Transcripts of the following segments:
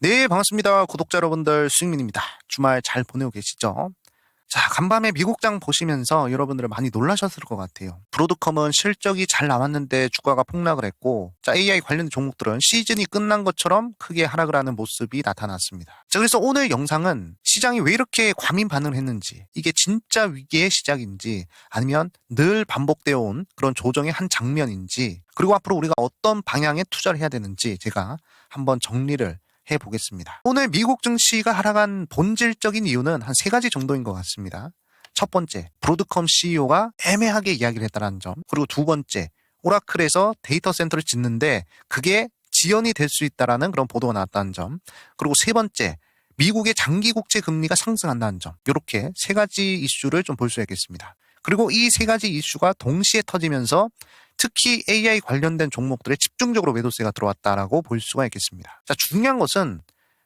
네, 반갑습니다. 구독자 여러분들, 수익민입니다. 주말 잘 보내고 계시죠? 자, 간밤에 미국장 보시면서 여러분들 많이 놀라셨을 것 같아요. 브로드컴은 실적이 잘 나왔는데 주가가 폭락을 했고, 자, AI 관련 종목들은 시즌이 끝난 것처럼 크게 하락을 하는 모습이 나타났습니다. 자, 그래서 오늘 영상은 시장이 왜 이렇게 과민 반응을 했는지, 이게 진짜 위기의 시작인지, 아니면 늘 반복되어 온 그런 조정의 한 장면인지, 그리고 앞으로 우리가 어떤 방향에 투자를 해야 되는지 제가 한번 정리를 해 보겠습니다. 오늘 미국 증시가 하락한 본질적인 이유는 한 세 가지 정도인 것 같습니다. 첫 번째, 브로드컴 CEO가 애매하게 이야기를 했다는 점. 그리고 두 번째, 오라클에서 데이터 센터를 짓는데 그게 지연이 될 수 있다라는 그런 보도가 나왔다는 점. 그리고 세 번째, 미국의 장기 국채 금리가 상승한다는 점. 이렇게 세 가지 이슈를 좀 볼 수 있겠습니다. 그리고 이 세 가지 이슈가 동시에 터지면서 특히 AI 관련된 종목들에 집중적으로 매도세가 들어왔다라고 볼 수가 있겠습니다. 자, 중요한 것은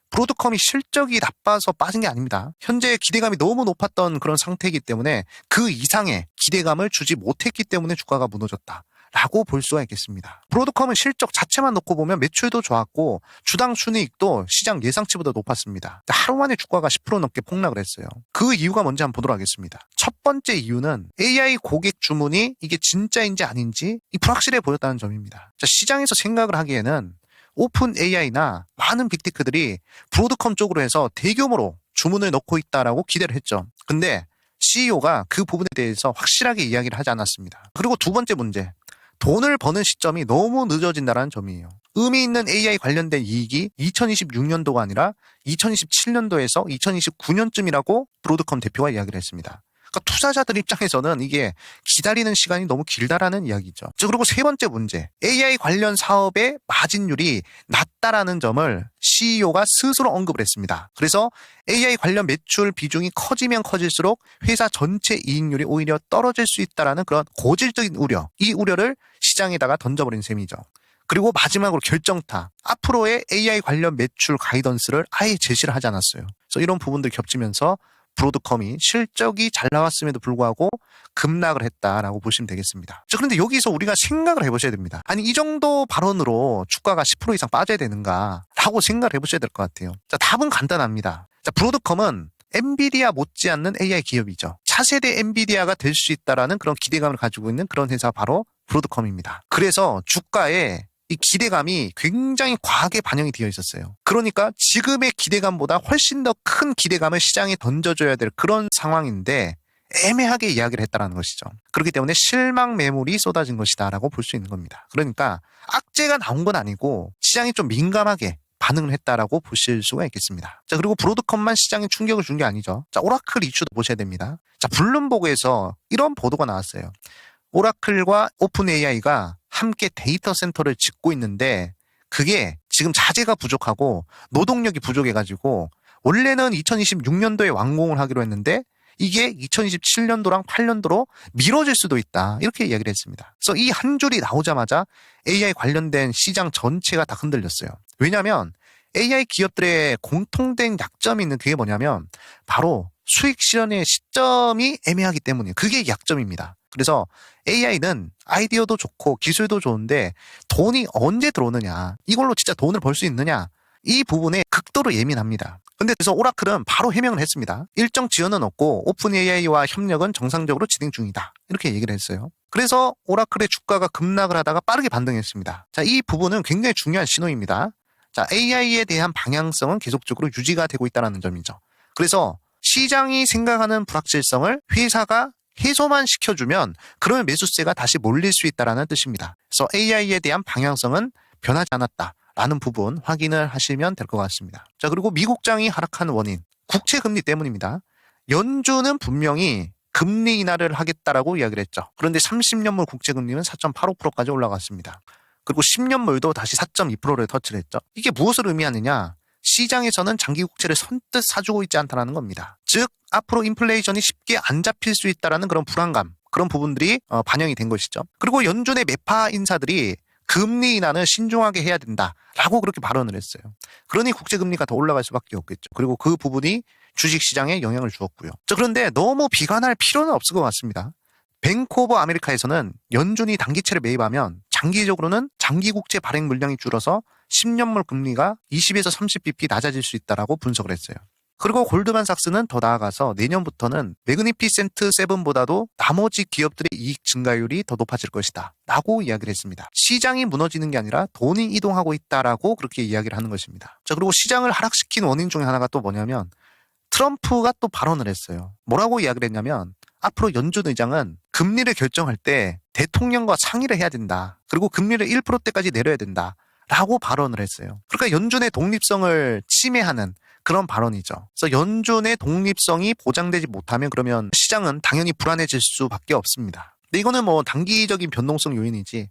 브로드컴이 실적이 나빠서 빠진 게 아닙니다. 현재 기대감이 너무 높았던 그런 상태이기 때문에 그 이상의 기대감을 주지 못했기 때문에 주가가 무너졌다. 라고 볼 수가 있겠습니다. 브로드컴은 실적 자체만 놓고 보면 매출도 좋았고 주당 순이익도 시장 예상치보다 높았습니다. 하루 만에 주가가 10% 넘게 폭락을 했어요. 그 이유가 뭔지 한번 보도록 하겠습니다. 첫 번째 이유는 AI 고객 주문이 이게 진짜인지 아닌지 이 불확실해 보였다는 점입니다. 자, 시장에서 생각을 하기에는 오픈 AI나 많은 빅테크들이 브로드컴 쪽으로 해서 대규모로 주문을 넣고 있다라고 기대를 했죠. 근데 CEO가 그 부분에 대해서 확실하게 이야기를 하지 않았습니다. 그리고 두 번째 문제. 돈을 버는 시점이 너무 늦어진다는 점이에요. 의미 있는 AI 관련된 이익이 2026년도가 아니라 2027년도에서 2029년쯤이라고 브로드컴 대표가 이야기를 했습니다. 그러니까 투자자들 입장에서는 이게 기다리는 시간이 너무 길다라는 이야기죠. 자, 그리고 세 번째 문제. AI 관련 사업의 마진율이 낮다라는 점을 CEO가 스스로 언급을 했습니다. 그래서 AI 관련 매출 비중이 커지면 커질수록 회사 전체 이익률이 오히려 떨어질 수 있다라는 그런 고질적인 우려. 이 우려를 시장에다가 던져버린 셈이죠. 그리고 마지막으로 결정타. 앞으로의 AI 관련 매출 가이던스를 아예 제시를 하지 않았어요. 그래서 이런 부분들 겹치면서 브로드컴이 실적이 잘 나왔음에도 불구하고 급락을 했다라고 보시면 되겠습니다. 자, 그런데 여기서 우리가 생각을 해보셔야 됩니다. 아니, 이 정도 발언으로 주가가 10% 이상 빠져야 되는가? 라고 생각을 해보셔야 될 것 같아요. 자, 답은 간단합니다. 자, 브로드컴은 엔비디아 못지않는 AI 기업이죠. 차세대 엔비디아가 될 수 있다라는 그런 기대감을 가지고 있는 그런 회사가 바로 브로드컴입니다. 그래서 주가에 이 기대감이 굉장히 과하게 반영이 되어 있었어요. 그러니까 지금의 기대감보다 훨씬 더 큰 기대감을 시장에 던져줘야 될 그런 상황인데 애매하게 이야기를 했다라는 것이죠. 그렇기 때문에 실망 매물이 쏟아진 것이다라고 볼 수 있는 겁니다. 그러니까 악재가 나온 건 아니고 시장이 좀 민감하게 반응을 했다라고 보실 수가 있겠습니다. 자, 그리고 브로드컴만 시장에 충격을 준 게 아니죠. 자, 오라클 이슈도 보셔야 됩니다. 자, 블룸버그에서 이런 보도가 나왔어요. 오라클과 오픈 AI가 함께 데이터 센터를 짓고 있는데 그게 지금 자재가 부족하고 노동력이 부족해가지고 원래는 2026년도에 완공을 하기로 했는데 이게 2027년도랑 8년도로 미뤄질 수도 있다. 이렇게 이야기를 했습니다. 그래서 이 한 줄이 나오자마자 AI 관련된 시장 전체가 다 흔들렸어요. 왜냐하면 AI 기업들의 공통된 약점이 있는 그게 뭐냐면 바로 수익 실현의 시점이 애매하기 때문이에요. 그게 약점입니다. 그래서 AI는 아이디어도 좋고 기술도 좋은데 돈이 언제 들어오느냐 이걸로 진짜 돈을 벌 수 있느냐 이 부분에 극도로 예민합니다. 근데 그래서 오라클은 바로 해명을 했습니다. 일정 지원은 없고 오픈 AI와 협력은 정상적으로 진행 중이다. 이렇게 얘기를 했어요. 그래서 오라클의 주가가 급락을 하다가 빠르게 반등했습니다. 자, 이 부분은 굉장히 중요한 신호입니다. 자, AI에 대한 방향성은 계속적으로 유지가 되고 있다는 점이죠. 그래서 시장이 생각하는 불확실성을 회사가 해소만 시켜주면 그러면 매수세가 다시 몰릴 수 있다라는 뜻입니다. 그래서 AI에 대한 방향성은 변하지 않았다 라는 부분 확인을 하시면 될 것 같습니다. 자 그리고 미국장이 하락한 원인 국채 금리 때문입니다. 연준은 분명히 금리 인하를 하겠다라고 이야기를 했죠. 그런데 30년물 국채 금리는 4.85%까지 올라갔습니다. 그리고 10년물도 다시 4.2%를 터치를 했죠. 이게 무엇을 의미하느냐? 시장에서는 장기 국채를 선뜻 사주고 있지 않다는 겁니다. 즉 앞으로 인플레이션이 쉽게 안 잡힐 수 있다라는 그런 불안감 그런 부분들이 어, 반영이 된 것이죠. 그리고 연준의 매파 인사들이 금리 인하는 신중하게 해야 된다라고 그렇게 발언을 했어요. 그러니 국제 금리가 더 올라갈 수밖에 없겠죠. 그리고 그 부분이 주식 시장에 영향을 주었고요. 자, 그런데 너무 비관할 필요는 없을 것 같습니다. 뱅크 오브 아메리카에서는 연준이 단기채를 매입하면 장기적으로는 장기 국채 발행 물량이 줄어서 10년물 금리가 20에서 30bp 낮아질 수 있다라고 분석을 했어요. 그리고 골드만삭스는 더 나아가서 내년부터는 매그니피센트 세븐보다도 나머지 기업들의 이익 증가율이 더 높아질 것이다. 라고 이야기를 했습니다. 시장이 무너지는 게 아니라 돈이 이동하고 있다라고 그렇게 이야기를 하는 것입니다. 자, 그리고 시장을 하락시킨 원인 중에 하나가 또 뭐냐면 트럼프가 또 발언을 했어요. 뭐라고 이야기를 했냐면 앞으로 연준 의장은 금리를 결정할 때 대통령과 상의를 해야 된다. 그리고 금리를 1%대까지 내려야 된다. 라고 발언을 했어요. 그러니까 연준의 독립성을 침해하는 그런 발언이죠. 그래서 연준의 독립성이 보장되지 못하면 그러면 시장은 당연히 불안해질 수밖에 없습니다. 근데 이거는 뭐 단기적인 변동성 요인이지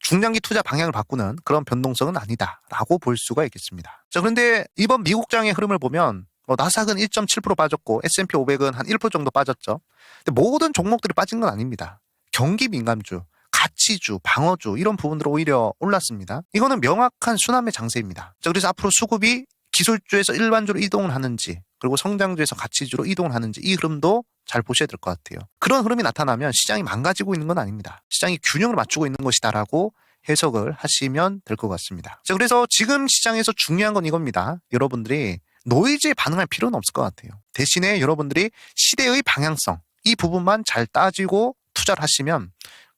중장기 투자 방향을 바꾸는 그런 변동성은 아니다라고 볼 수가 있겠습니다. 자, 그런데 이번 미국장의 흐름을 보면 뭐 나스닥은 1.7% 빠졌고 S&P 500은 한 1% 정도 빠졌죠. 근데 모든 종목들이 빠진 건 아닙니다. 경기 민감주, 가치주, 방어주 이런 부분들 오히려 올랐습니다. 이거는 명확한 순환의 장세입니다. 자, 그래서 앞으로 수급이 기술주에서 일반주로 이동을 하는지 그리고 성장주에서 가치주로 이동을 하는지 이 흐름도 잘 보셔야 될 것 같아요. 그런 흐름이 나타나면 시장이 망가지고 있는 건 아닙니다. 시장이 균형을 맞추고 있는 것이다라고 해석을 하시면 될 것 같습니다. 자, 그래서 지금 시장에서 중요한 건 이겁니다. 여러분들이 노이즈에 반응할 필요는 없을 것 같아요. 대신에 여러분들이 시대의 방향성 이 부분만 잘 따지고 투자를 하시면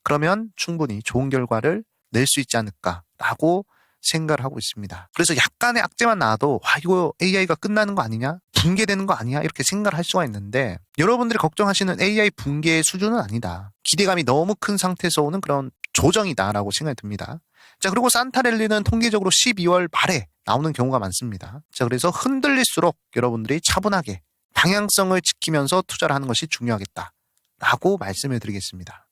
그러면 충분히 좋은 결과를 낼 수 있지 않을까라고 생각을 하고 있습니다. 그래서 약간의 악재만 나와도 와 이거 AI가 끝나는 거 아니냐? 붕괴되는 거 아니냐? 이렇게 생각을 할 수가 있는데 여러분들이 걱정하시는 AI 붕괴의 수준은 아니다. 기대감이 너무 큰 상태에서 오는 그런 조정이다라고 생각이 듭니다. 자 그리고 산타랠리는 통계적으로 12월 말에 나오는 경우가 많습니다. 자 그래서 흔들릴수록 여러분들이 차분하게 방향성을 지키면서 투자를 하는 것이 중요하겠다라고 말씀을 드리겠습니다.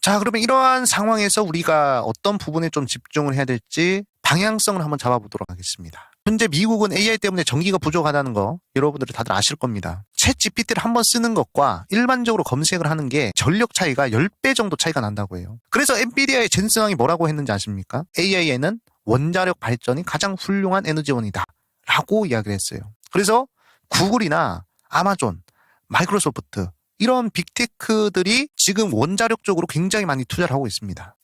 자 그러면 이러한 상황에서 우리가 어떤 부분에 좀 집중을 해야 될지 방향성을 한번 잡아보도록 하겠습니다. 현재 미국은 AI 때문에 전기가 부족하다는 거 여러분들이 다들 아실 겁니다. 챗 GPT를 한번 쓰는 것과 일반적으로 검색을 하는 게 전력 차이가 10배 정도 차이가 난다고 해요. 그래서 엔비디아의 젠슨 왕이 뭐라고 했는지 아십니까? AI에는 원자력 발전이 가장 훌륭한 에너지원이다. 라고 이야기를 했어요. 그래서 구글이나 아마존, 마이크로소프트 이런 빅테크들이 지금 원자력 쪽으로 굉장히 많이 투자를 하고 있습니다.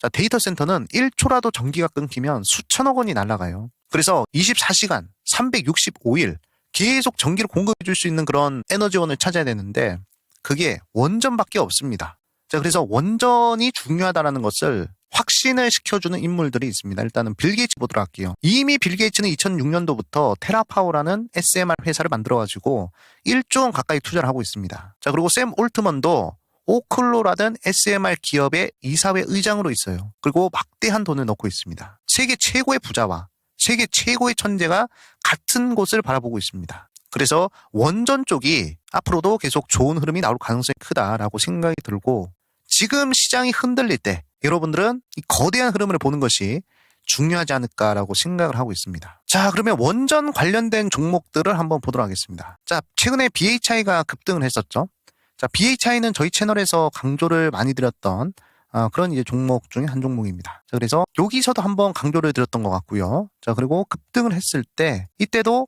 자, 데이터 센터는 1초라도 전기가 끊기면 수천억 원이 날아가요. 그래서 24시간, 365일 계속 전기를 공급해 줄 수 있는 그런 에너지원을 찾아야 되는데 그게 원전밖에 없습니다. 자, 그래서 원전이 중요하다라는 것을 확신을 시켜주는 인물들이 있습니다. 일단은 빌 게이츠 보도록 할게요. 이미 빌 게이츠는 2006년도부터 테라파워라는 SMR 회사를 만들어가지고 1조 원 가까이 투자를 하고 있습니다. 자, 그리고 샘 올트먼도 오클로라든 SMR 기업의 이사회 의장으로 있어요. 그리고 막대한 돈을 넣고 있습니다. 세계 최고의 부자와 세계 최고의 천재가 같은 곳을 바라보고 있습니다. 그래서 원전 쪽이 앞으로도 계속 좋은 흐름이 나올 가능성이 크다라고 생각이 들고 지금 시장이 흔들릴 때 여러분들은 이 거대한 흐름을 보는 것이 중요하지 않을까라고 생각을 하고 있습니다. 자, 그러면 원전 관련된 종목들을 한번 보도록 하겠습니다. 자, 최근에 BHI가 급등을 했었죠. 자, BHI는 저희 채널에서 강조를 많이 드렸던 아, 그런 이제 종목 중에 한 종목입니다. 자, 그래서 여기서도 한번 강조를 드렸던 것 같고요. 자, 그리고 급등을 했을 때 이때도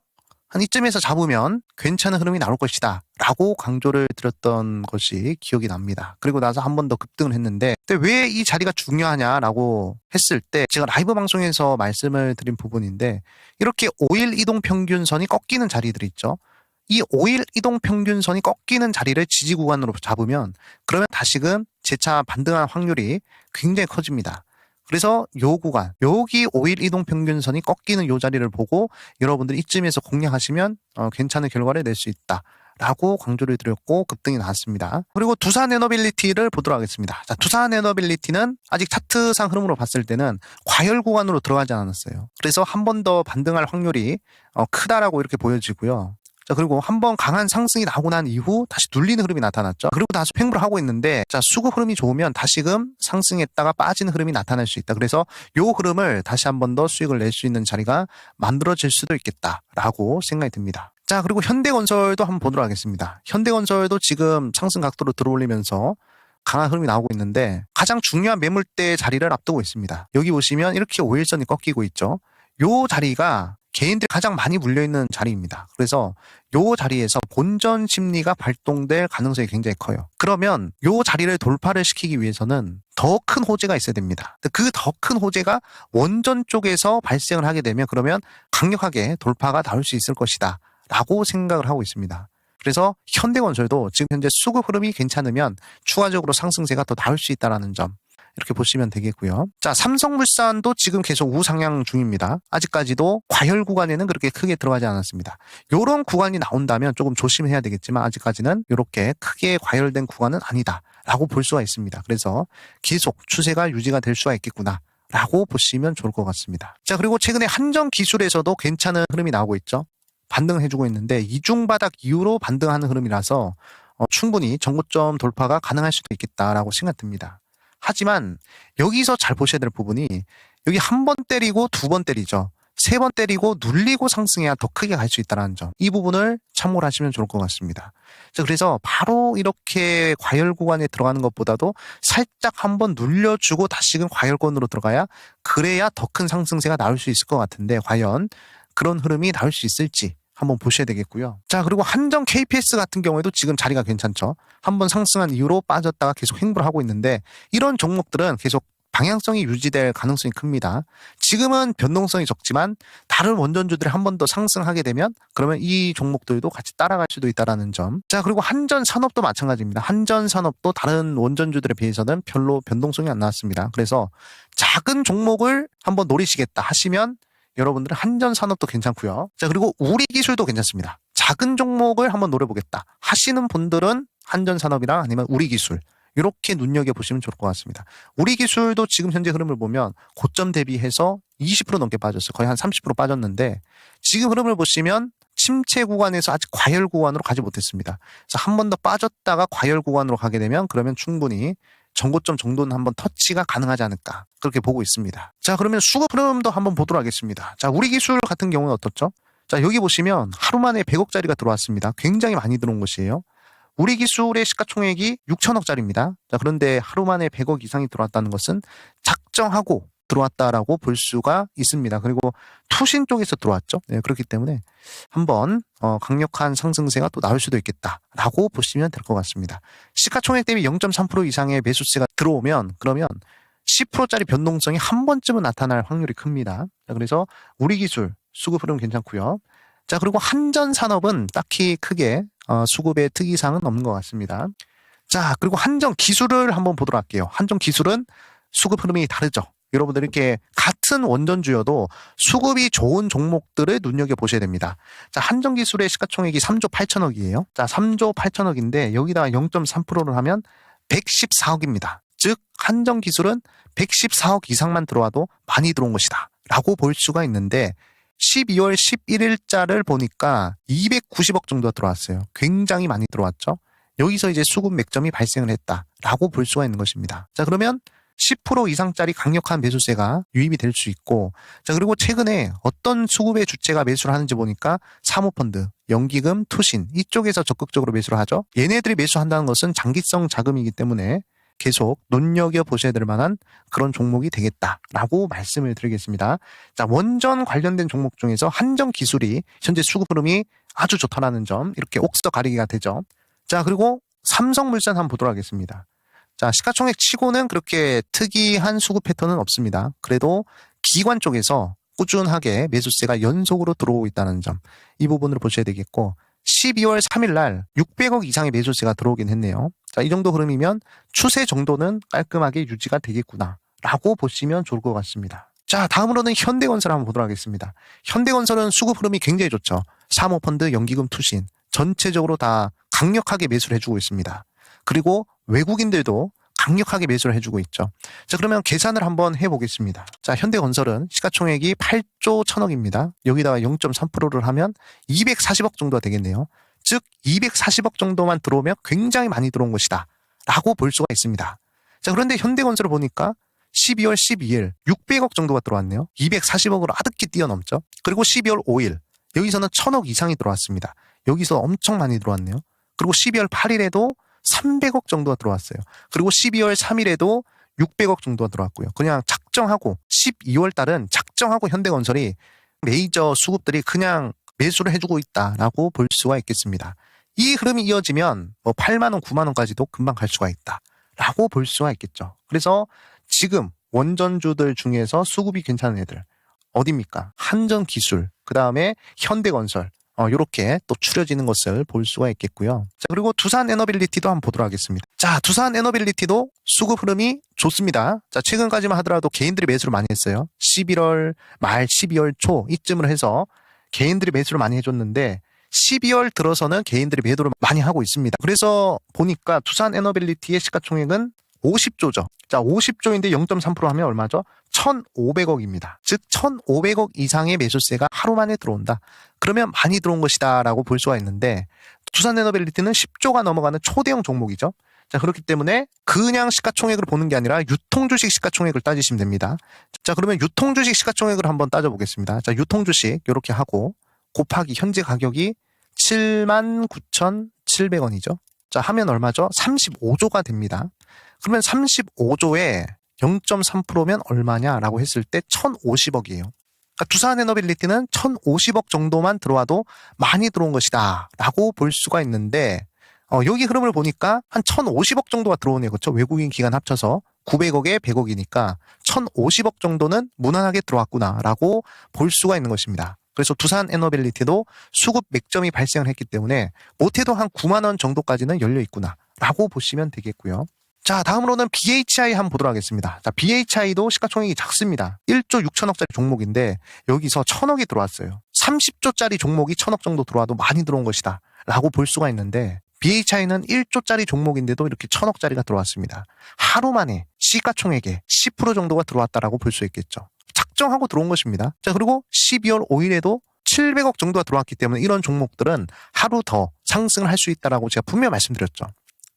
한 이쯤에서 잡으면 괜찮은 흐름이 나올 것이다. 라고 강조를 드렸던 것이 기억이 납니다. 그리고 나서 한 번 더 급등을 했는데, 왜 이 자리가 중요하냐라고 했을 때, 제가 라이브 방송에서 말씀을 드린 부분인데, 이렇게 5일 이동 평균선이 꺾이는 자리들 있죠. 이 5일 이동 평균선이 꺾이는 자리를 지지 구간으로 잡으면, 그러면 다시금 재차 반등할 확률이 굉장히 커집니다. 그래서 요 구간, 여기 5일 이동 평균선이 꺾이는 요 자리를 보고 여러분들이 이쯤에서 공략하시면 어, 괜찮은 결과를 낼 수 있다. 라고 강조를 드렸고 급등이 나왔습니다. 그리고 두산 에너빌리티를 보도록 하겠습니다. 자, 두산 에너빌리티는 아직 차트상 흐름으로 봤을 때는 과열 구간으로 들어가지 않았어요. 그래서 한 번 더 반등할 확률이 어, 크다라고 이렇게 보여지고요. 자, 그리고 한 번 강한 상승이 나오고 난 이후 다시 눌리는 흐름이 나타났죠. 그리고 다시 횡보를 하고 있는데, 자, 수급 흐름이 좋으면 다시금 상승했다가 빠지는 흐름이 나타날 수 있다. 그래서 요 흐름을 다시 한 번 더 수익을 낼 수 있는 자리가 만들어질 수도 있겠다라고 생각이 듭니다. 자, 그리고 현대건설도 한번 보도록 하겠습니다. 현대건설도 지금 상승 각도로 들어올리면서 강한 흐름이 나오고 있는데 가장 중요한 매물대 자리를 앞두고 있습니다. 여기 보시면 이렇게 5일선이 꺾이고 있죠. 요 자리가 개인들이 가장 많이 물려있는 자리입니다. 그래서 요 자리에서 본전 심리가 발동될 가능성이 굉장히 커요. 그러면 요 자리를 돌파를 시키기 위해서는 더 큰 호재가 있어야 됩니다. 그 더 큰 호재가 원전 쪽에서 발생을 하게 되면 그러면 강력하게 돌파가 나올 수 있을 것이다. 라고 생각을 하고 있습니다. 그래서 현대건설도 지금 현재 수급 흐름이 괜찮으면 추가적으로 상승세가 더 나올 수 있다는 점 이렇게 보시면 되겠고요. 자, 삼성물산도 지금 계속 우상향 중입니다. 아직까지도 과열 구간에는 그렇게 크게 들어가지 않았습니다. 이런 구간이 나온다면 조금 조심해야 되겠지만 아직까지는 이렇게 크게 과열된 구간은 아니다라고 볼 수가 있습니다. 그래서 계속 추세가 유지가 될 수가 있겠구나. 라고 보시면 좋을 것 같습니다. 자, 그리고 최근에 한정 기술에서도 괜찮은 흐름이 나오고 있죠. 반등해주고 있는데 이중바닥 이후로 반등하는 흐름이라서 어, 충분히 정고점 돌파가 가능할 수도 있겠다라고 생각됩니다. 하지만 여기서 잘 보셔야 될 부분이 여기 한 번 때리고 두 번 때리죠. 세 번 때리고 눌리고 상승해야 더 크게 갈 수 있다는 점. 이 부분을 참고를 하시면 좋을 것 같습니다. 자, 그래서 바로 이렇게 과열 구간에 들어가는 것보다도 살짝 한번 눌려주고 다시금 과열권으로 들어가야 그래야 더 큰 상승세가 나올 수 있을 것 같은데 과연 그런 흐름이 나올 수 있을지 한번 보셔야 되겠고요. 자, 그리고 한정 KPS 같은 경우에도 지금 자리가 괜찮죠. 한번 상승한 이후로 빠졌다가 계속 횡보를 하고 있는데 이런 종목들은 계속 방향성이 유지될 가능성이 큽니다. 지금은 변동성이 적지만 다른 원전주들이 한 번 더 상승하게 되면 그러면 이 종목들도 같이 따라갈 수도 있다라는 점. 자, 그리고 한전 산업도 마찬가지입니다. 한전 산업도 다른 원전주들에 비해서는 별로 변동성이 안 나왔습니다. 그래서 작은 종목을 한번 노리시겠다 하시면 여러분들은 한전 산업도 괜찮고요. 자, 그리고 우리 기술도 괜찮습니다. 작은 종목을 한번 노려보겠다 하시는 분들은 한전 산업이랑 아니면 우리 기술 이렇게 눈여겨 보시면 좋을 것 같습니다. 우리 기술도 지금 현재 흐름을 보면 고점 대비해서 20% 넘게 빠졌어요. 거의 한 30% 빠졌는데 지금 흐름을 보시면 침체 구간에서 아직 과열 구간으로 가지 못했습니다. 그래서 한 번 더 빠졌다가 과열 구간으로 가게 되면 그러면 충분히 정고점 정도는 한번 터치가 가능하지 않을까 그렇게 보고 있습니다. 자 그러면 수급 흐름도 한번 보도록 하겠습니다. 자 우리 기술 같은 경우는 어떻죠? 자 여기 보시면 하루 만에 100억짜리가 들어왔습니다. 굉장히 많이 들어온 것이에요. 우리 기술의 시가총액이 6천억짜리입니다. 자 그런데 하루 만에 100억 이상이 들어왔다는 것은 작정하고 들어왔다라고 볼 수가 있습니다. 그리고 투신 쪽에서 들어왔죠. 네, 그렇기 때문에 한번 어, 강력한 상승세가 또 나올 수도 있겠다라고 보시면 될 것 같습니다. 시가총액 대비 0.3% 이상의 매수세가 들어오면 그러면 10%짜리 변동성이 한 번쯤은 나타날 확률이 큽니다. 자, 그래서 우리 기술 수급 흐름 괜찮고요. 자 그리고 한전 산업은 딱히 크게 어, 수급의 특이사항은 없는 것 같습니다. 자 그리고 한전 기술을 한번 보도록 할게요. 한전 기술은 수급 흐름이 다르죠. 여러분들 이렇게 같은 원전주여도 수급이 좋은 종목들을 눈여겨 보셔야 됩니다. 자, 한전기술의 시가총액이 3조 8천억이에요. 자, 3조 8천억인데 여기다가 0.3%를 하면 114억입니다. 즉, 한전기술은 114억 이상만 들어와도 많이 들어온 것이다. 라고 볼 수가 있는데 12월 11일자를 보니까 290억 정도가 들어왔어요. 굉장히 많이 들어왔죠. 여기서 이제 수급 맥점이 발생을 했다라고 볼 수가 있는 것입니다. 자, 그러면 10% 이상짜리 강력한 매수세가 유입이 될 수 있고 자 그리고 최근에 어떤 수급의 주체가 매수를 하는지 보니까 사모펀드, 연기금, 투신 이쪽에서 적극적으로 매수를 하죠. 얘네들이 매수한다는 것은 장기성 자금이기 때문에 계속 눈여겨 보셔야 될 만한 그런 종목이 되겠다라고 말씀을 드리겠습니다. 자, 원전 관련된 종목 중에서 한정 기술이 현재 수급 흐름이 아주 좋다라는 점 이렇게 옥석 가리기가 되죠. 자, 그리고 삼성물산 한번 보도록 하겠습니다. 자, 시가총액 치고는 그렇게 특이한 수급 패턴은 없습니다. 그래도 기관 쪽에서 꾸준하게 매수세가 연속으로 들어오고 있다는 점, 이 부분을 보셔야 되겠고, 12월 3일 날 600억 이상의 매수세가 들어오긴 했네요. 자, 이 정도 흐름이면 추세 정도는 깔끔하게 유지가 되겠구나. 라고 보시면 좋을 것 같습니다. 자, 다음으로는 현대건설 한번 보도록 하겠습니다. 현대건설은 수급 흐름이 굉장히 좋죠. 사모펀드, 연기금, 투신. 전체적으로 다 강력하게 매수를 해주고 있습니다. 그리고 외국인들도 강력하게 매수를 해주고 있죠. 자, 그러면 계산을 한번 해보겠습니다. 자, 현대건설은 시가총액이 8조 1000억입니다. 여기다가 0.3%를 하면 240억 정도가 되겠네요. 즉, 240억 정도만 들어오면 굉장히 많이 들어온 것이다. 라고 볼 수가 있습니다. 자, 그런데 현대건설을 보니까 12월 12일 600억 정도가 들어왔네요. 240억으로 아득히 뛰어넘죠. 그리고 12월 5일 여기서는 1000억 이상이 들어왔습니다. 여기서 엄청 많이 들어왔네요. 그리고 12월 8일에도 300억 정도가 들어왔어요. 그리고 12월 3일에도 600억 정도가 들어왔고요. 그냥 작정하고 12월 달은 작정하고 현대건설이 메이저 수급들이 그냥 매수를 해주고 있다라고 볼 수가 있겠습니다. 이 흐름이 이어지면 뭐 8만 원, 9만 원까지도 금방 갈 수가 있다라고 볼 수가 있겠죠. 그래서 지금 원전주들 중에서 수급이 괜찮은 애들 어디입니까? 한전기술, 그 다음에 현대건설 어, 요렇게 또 추려지는 것을 볼 수가 있겠고요. 자, 그리고 두산 에너빌리티도 한번 보도록 하겠습니다. 자, 두산 에너빌리티도 수급 흐름이 좋습니다. 자, 최근까지만 하더라도 개인들이 매수를 많이 했어요. 11월 말 12월 초 이쯤을 해서 개인들이 매수를 많이 해줬는데 12월 들어서는 개인들이 매도를 많이 하고 있습니다. 그래서 보니까 두산 에너빌리티의 시가총액은 50조죠. 자, 50조인데 0.3% 하면 얼마죠? 1,500억입니다. 즉 1,500억 이상의 매수세가 하루 만에 들어온다. 그러면 많이 들어온 것이다라고 볼 수가 있는데 두산 에너빌리티는 10조가 넘어가는 초대형 종목이죠. 자, 그렇기 때문에 그냥 시가총액을 보는 게 아니라 유통주식 시가총액을 따지시면 됩니다. 자, 그러면 유통주식 시가총액을 한번 따져보겠습니다. 자, 유통주식 이렇게 하고 곱하기 현재 가격이 79,700원이죠. 자, 하면 얼마죠? 35조가 됩니다. 그러면 35조에 0.3%면 얼마냐라고 했을 때 1,050억이에요. 그러니까 두산 에너빌리티는 1,050억 정도만 들어와도 많이 들어온 것이다 라고 볼 수가 있는데 어, 여기 흐름을 보니까 한 1,050억 정도가 들어오네요. 그렇죠? 외국인 기간 합쳐서 900억에 100억이니까 1,050억 정도는 무난하게 들어왔구나라고 볼 수가 있는 것입니다. 그래서 두산 에너빌리티도 수급 맥점이 발생을 했기 때문에 못해도 한 9만 원 정도까지는 열려 있구나라고 보시면 되겠고요. 자, 다음으로는 BHI 한번 보도록 하겠습니다. 자, BHI도 시가총액이 작습니다. 1조 6천억짜리 종목인데 여기서 천억이 들어왔어요. 30조짜리 종목이 천억 정도 들어와도 많이 들어온 것이다. 라고 볼 수가 있는데 BHI는 1조짜리 종목인데도 이렇게 천억짜리가 들어왔습니다. 하루 만에 시가총액의 10% 정도가 들어왔다라고 볼 수 있겠죠. 작정하고 들어온 것입니다. 자, 그리고 12월 5일에도 700억 정도가 들어왔기 때문에 이런 종목들은 하루 더 상승을 할 수 있다라고 제가 분명히 말씀드렸죠.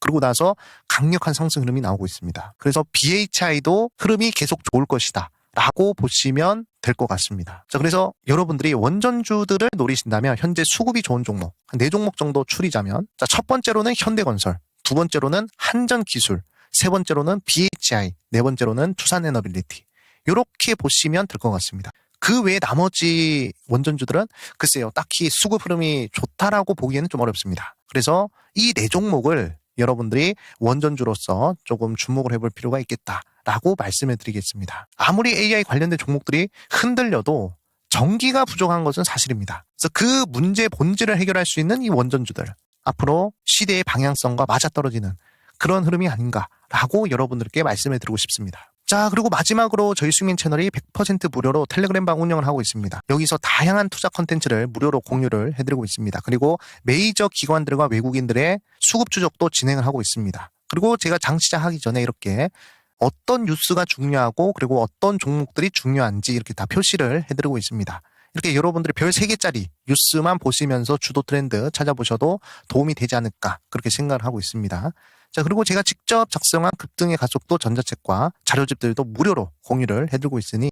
그러고 나서 강력한 상승 흐름이 나오고 있습니다. 그래서 BHI도 흐름이 계속 좋을 것이다. 라고 보시면 될 것 같습니다. 자, 그래서 여러분들이 원전주들을 노리신다면 현재 수급이 좋은 종목, 한네 종목 정도 추리자면, 자, 첫 번째로는 현대건설, 두 번째로는 한전기술, 세 번째로는 BHI, 네 번째로는 투산에너빌리티. 이렇게 보시면 될 것 같습니다. 그 외에 나머지 원전주들은 글쎄요, 딱히 수급 흐름이 좋다라고 보기에는 좀 어렵습니다. 그래서 이 네 종목을 여러분들이 원전주로서 조금 주목을 해볼 필요가 있겠다라고 말씀해 드리겠습니다. 아무리 AI 관련된 종목들이 흔들려도 전기가 부족한 것은 사실입니다. 그래서 그 문제 본질을 해결할 수 있는 이 원전주들 앞으로 시대의 방향성과 맞아떨어지는 그런 흐름이 아닌가라고 여러분들께 말씀해 드리고 싶습니다. 자, 그리고 마지막으로 저희 수민 채널이 100% 무료로 텔레그램 방 운영을 하고 있습니다. 여기서 다양한 투자 컨텐츠를 무료로 공유를 해드리고 있습니다. 그리고 메이저 기관들과 외국인들의 수급 추적도 진행을 하고 있습니다. 그리고 제가 장시자 하기 전에 이렇게 어떤 뉴스가 중요하고 그리고 어떤 종목들이 중요한지 이렇게 다 표시를 해드리고 있습니다. 이렇게 여러분들이 별 3개짜리 뉴스만 보시면서 주도 트렌드 찾아보셔도 도움이 되지 않을까 그렇게 생각을 하고 있습니다. 자, 그리고 제가 직접 작성한 급등의 가속도 전자책과 자료집들도 무료로 공유를 해드리고 있으니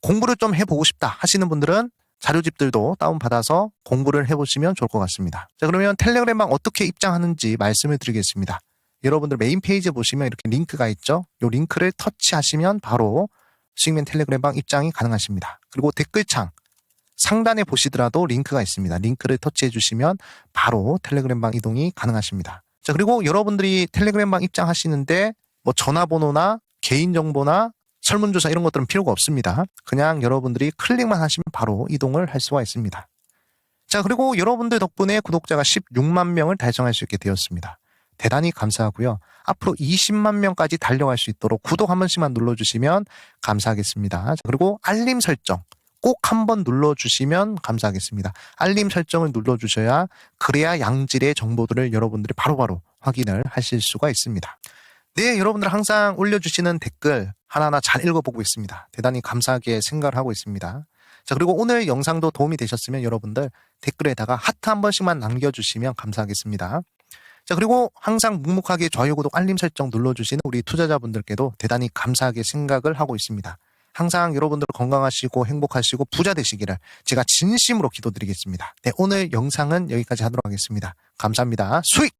공부를 좀 해보고 싶다 하시는 분들은 자료집들도 다운받아서 공부를 해보시면 좋을 것 같습니다. 자, 그러면 텔레그램방 어떻게 입장하는지 말씀을 드리겠습니다. 여러분들 메인 페이지에 보시면 이렇게 링크가 있죠? 이 링크를 터치하시면 바로 수익맨 텔레그램방 입장이 가능하십니다. 그리고 댓글창 상단에 보시더라도 링크가 있습니다. 링크를 터치해 주시면 바로 텔레그램방 이동이 가능하십니다. 자, 그리고 여러분들이 텔레그램방 입장하시는데 뭐 전화번호나 개인정보나 설문조사 이런 것들은 필요가 없습니다. 그냥 여러분들이 클릭만 하시면 바로 이동을 할 수가 있습니다. 자, 그리고 여러분들 덕분에 구독자가 16만 명을 달성할 수 있게 되었습니다. 대단히 감사하고요. 앞으로 20만 명까지 달려갈 수 있도록 구독 한 번씩만 눌러주시면 감사하겠습니다. 자, 그리고 알림 설정 꼭 한 번 눌러주시면 감사하겠습니다. 알림 설정을 눌러주셔야 그래야 양질의 정보들을 여러분들이 바로바로 확인을 하실 수가 있습니다. 네, 여러분들 항상 올려주시는 댓글 하나하나 잘 읽어보고 있습니다. 대단히 감사하게 생각을 하고 있습니다. 자, 그리고 오늘 영상도 도움이 되셨으면 여러분들 댓글에다가 하트 한 번씩만 남겨주시면 감사하겠습니다. 자, 그리고 항상 묵묵하게 좋아요, 구독, 알림 설정 눌러주시는 우리 투자자분들께도 대단히 감사하게 생각을 하고 있습니다. 항상 여러분들 건강하시고 행복하시고 부자 되시기를 제가 진심으로 기도드리겠습니다. 네, 오늘 영상은 여기까지 하도록 하겠습니다. 감사합니다. 수익!